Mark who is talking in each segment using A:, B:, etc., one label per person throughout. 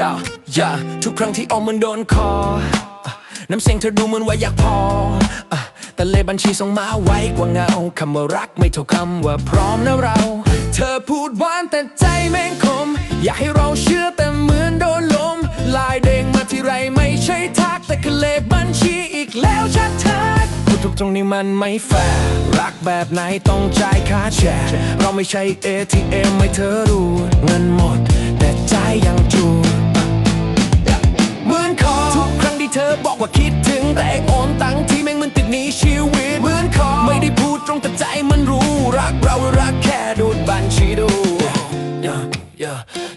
A: อย่าอย่าทุกครั้งที่ออมมันโดนคอ น้ำเสียงเธอดูเหมือนว่าอยากพอ แต่เลขบัญชีส่งมาไว้กว่าเงาคำว่ารักไม่เท่าคำว่าพร้อมนะเรา เธอพูดหวานแต่ใจแม่งคม อยากให้เราเชื่อแต่เหมือนโดนลม ลายเด้งมาที่ไรไม่ใช่ทักแต่คือเลขบัญชีอีกแล้วชัดทักพูดตรงนี่มันไม่แฟร์รักแบบไหนต้องจ่ายค่าแชร์ เราไม่ใช่ ATM ไม่เธอรู้เงินหมด แต่ใจยังจู แรงโอนตังที่แม่งมันติดหนี้ชีวิตเหมือนคอไม่ได้พูดตรงแต่ใจมันรู้รักเรารักแค่ดูดบัญชีดูอย่าอย่า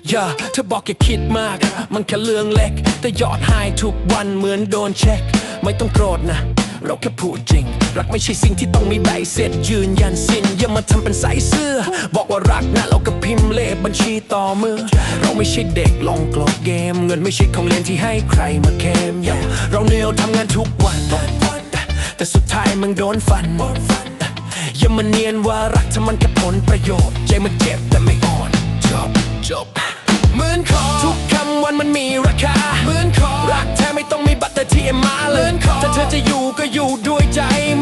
A: อย่าเธอบอกอย่าคิดมาก มันแค่เรื่องเล็ก แต่ยอดหายทุกวันเหมือนโดนเช็ค ไม่ต้องโกรธนะ เราแค่พูดจริง รักไม่ใช่สิ่งที่ต้องมีใบเสร็จ ยืนยันสิ้นอย่ามาทำเป็นสายเสื้อ บอกว่ารักนะเราก็พิมพ์เลขบัญชีต่อมือ เราไม่ใช่เด็กลองกลอกเกม เงินไม่ใช่ของเล่นที่ให้ใครมาเคมอย่าเราเหนียวทำงานทุกวัน แต่สุดท้ายมึงโดนฟันอย่ามาเนียนว่ารักเธอมันแค่ผลประโยชน์ ใจมันเจ็บแต่ไม่อ่อนจบจบเหมือนคอทุกคำวันมันมีราคาเหมือนคอรักแท้ไม่ต้องมีบัตรแต่ที่มาเลยถ้าเธอจะอยู่ก็อยู่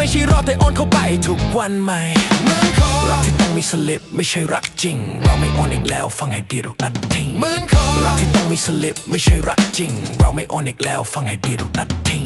A: ใช่รอแต่โอนเข้าไปทุกวันใหม่เหมือนคอรักที่ต้องมีสลิปไม่ใช่รักจริง เราไม่อ่อนอีกแล้ว ฟังให้ดีเราตัดทิ้งเหมือนคอรักที่ต้องมีสลิปไม่ใช่รักจริง เราไม่อ่อนอีกแล้ว ฟังให้ดีเราตัดทิ้ง